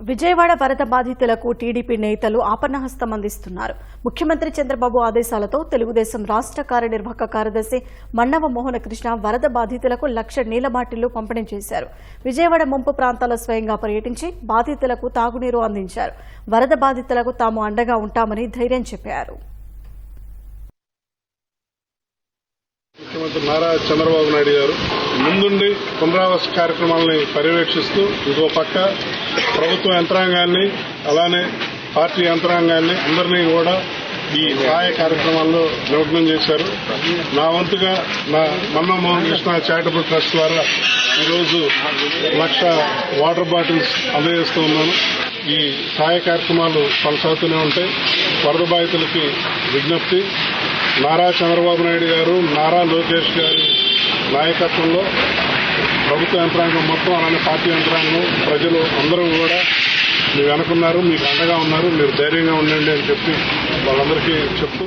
విజయవాడ వరద బాధితులకు టీడీపీ నేతలు ఆపన్నహస్తం అందిస్తున్నారు. ముఖ్యమంత్రి చంద్రబాబు ఆదేశాలతో తెలుగుదేశం రాష్ట్ర కార్యనిర్వాహక కార్యదర్శి మన్నవ మోహన కృష్ణ వరద బాధితులకు లక్ష నీళ్ళ బాటిళ్ళు పంపిణీ చేశారు. విజయవాడ ముంపు ప్రాంతాల్లో స్వయంగా పర్యటించి బాధితులకు తాగునీరు అందించారు. వరద బాధితులకు తాము అండగా ఉంటామని ధైర్యం చెప్పారు. ముఖ్యమంత్రి నారా చంద్రబాబు నాయుడు గారు ముందుండి పునరావాస కార్యక్రమాలని పర్యవేక్షిస్తూ ఇంకో పక్క ప్రభుత్వ యంత్రాంగాన్ని అలానే పార్టీ యంత్రాంగాన్ని అందరినీ కూడా ఈ సహాయ కార్యక్రమాల్లో నిమగ్నం చేశారు. నా వంతుగా నా మన్మోహన్ కృష్ణ చారిటబుల్ ట్రస్ట్ ద్వారా ఈరోజు లక్ష వాటర్ బాటిల్స్ అందజేస్తూ ఉన్నాను. ఈ సహాయ కార్యక్రమాలు కొనసాగుతూనే ఉంటాయి. వరద బాధితులకి విజ్ఞప్తి. నారా చంద్రబాబు నాయుడు గారు నారా లోకేష్ గారు నాయకత్వంలో ప్రభుత్వ యంత్రాంగం మొత్తం అలానే పార్టీ యంత్రాంగం ప్రజలు అందరూ కూడా మీ వెనుకున్నారు మీకు అండగా ఉన్నారు మీరు ధైర్యంగా ఉండండి అని చెప్పి వాళ్ళందరికీ చెప్తూ